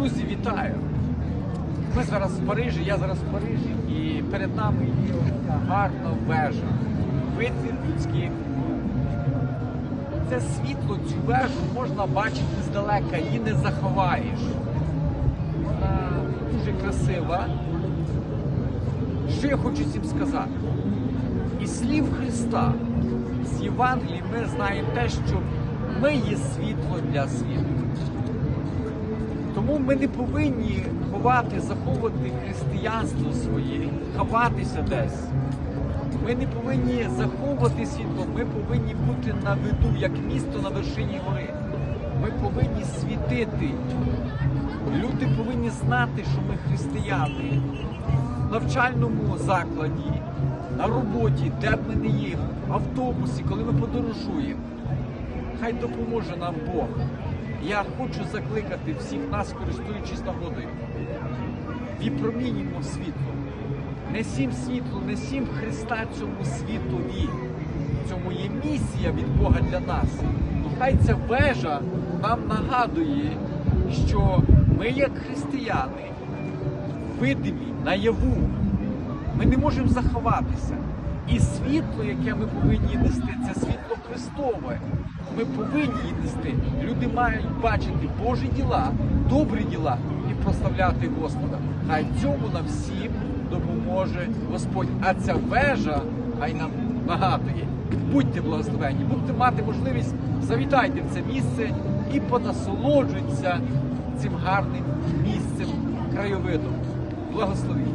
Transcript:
Друзі, вітаю! Ми зараз в Парижі, я зараз в Парижі, і перед нами є гарна вежа. Витвір людських. Це світло, цю вежу можна бачити здалека, її не заховаєш. Вона дуже красива. Що я хочу цим сказати? Із слів Христа, з Євангелії ми знаємо те, що ми є світло для світу. Тому ми не повинні ховати, заховувати християнство своє, ховатися десь. Ми не повинні заховувати світло, ми повинні бути на виду, як місто на вершині гори. Ми повинні світити. Люди повинні знати, що ми християни. В навчальному закладі, на роботі, де б ми не є, в автобусі, коли ми подорожуємо. Хай допоможе нам Бог. Я хочу закликати всіх нас, користуючись нагодою. Віпромінюємо світло. Несім світло, несім Христа цьому світові. Цьому є місія від Бога для нас. Хай ця вежа нам нагадує, що ми, як християни, видимі наяву. Ми не можемо заховатися. І світло, яке ми повинні нести, це світло Христове. Ми повинні її нести. Люди мають бачити Божі діла, добрі діла і прославляти Господа. Хай цьому нам всім допоможе Господь. А ця вежа хай нам нагадує. Будьте благословені, будьте мати можливість, завітайте в це місце і понасолоджуйтеся цим гарним місцем, краєвидом. Благословіть.